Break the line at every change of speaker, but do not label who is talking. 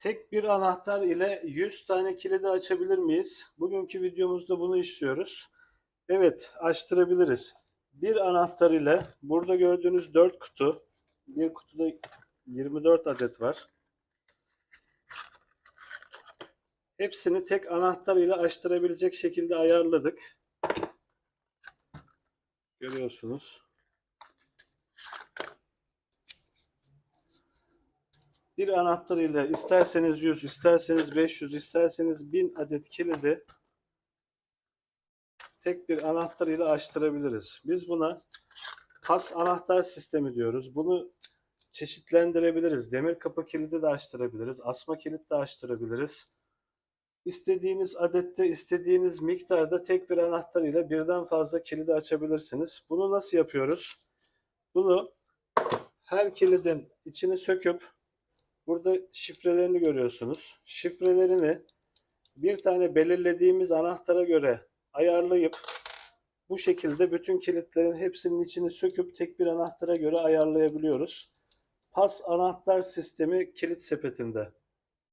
Tek bir anahtar ile 100 tane kilidi açabilir miyiz? Bugünkü videomuzda bunu işliyoruz. Evet, açtırabiliriz. Bir anahtar ile burada gördüğünüz 4 kutu, bir kutuda 24 adet var. Hepsini tek anahtar ile açtırabilecek şekilde ayarladık. Görüyorsunuz. Bir anahtar ile isterseniz 100, isterseniz 500, isterseniz 1000 adet kilidi tek bir anahtar ile açtırabiliriz. Biz buna pas anahtar sistemi diyoruz. Bunu çeşitlendirebiliriz. Demir kapı kilidi de açtırabiliriz. Asma kilit de açtırabiliriz. İstediğiniz adette, istediğiniz miktarda tek bir anahtar ile birden fazla kilidi açabilirsiniz. Bunu nasıl yapıyoruz? Bunu her kilidin içini söküp burada şifrelerini görüyorsunuz. Şifrelerini bir tane belirlediğimiz anahtara göre ayarlayıp bu şekilde bütün kilitlerin hepsinin içini söküp tek bir anahtara göre ayarlayabiliyoruz. Pas anahtar sistemi kilit sepetinde.